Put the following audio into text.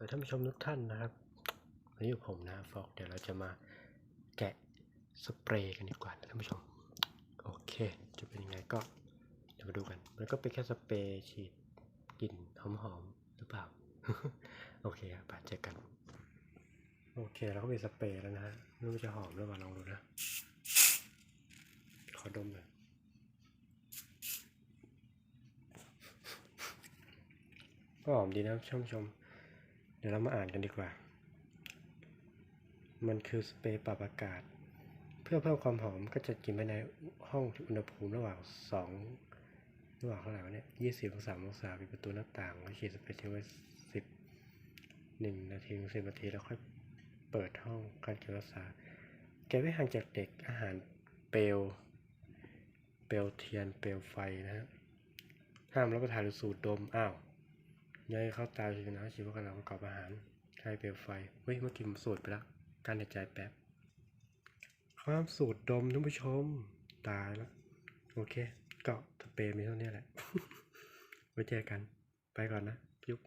วัสดีท่านผู้ชมทุกท่านนะครับวันนี้อยู่ผมนะฟอกเดี๋ยวเราจะมาแกะสเปรย์กันดีกว่านะท่านผู้ชม โอเค จะเป็นยังไงก็เดี๋ยวมาดูกัน มันก็เป็นแค่สเปรย์ฉีดกลิ่นหอมๆหรือเปล่า โอเคครับไปเจอกัน โอเคเราก็มีสเปรย์แล้วนะฮะไม่รู้มันจะหอมหรือเปล่าลองดูนะ ขอดมหน่อยก็หอมดีนะท่านผู้ชม เดี๋ยวเรามาอ่านกันดีกว่า มันคือสเปรย์ปรับอากาศ เพื่อเพิ่มความหอมก็จะกินไปในห้องอุณหภูมิระหว่างสองระหว่างเท่าไหร่วะเนี่ยยี่สิบองศาองศาปิดประตูหน้าต่างแล้วฉีดสเปรย์ทิ้งไว้สิบหนึ่งนาทีถึงสิบนาทีแล้วค่อยเปิดห้องการเก็บรักษาเก็บไว้ห่างจากเด็กอาหารเปลว เปลวเทียนเปลวไฟนะฮะห้ามรับประทานหรือสูดดมอ้าว ยายเข้าตาชีวนะชีวกำลังประกอบอาหารใช้เปลวไฟ เฮ้ยเมื่อกี้ผมสูดไปแล้วการหายใจแป๊บความสูดดมท่านผู้ชม ตายแล้ว โอเค ก็สเปรย์มีเท่านี้แหละ ไว้เจอกัน ไปก่อนนะ ยุบ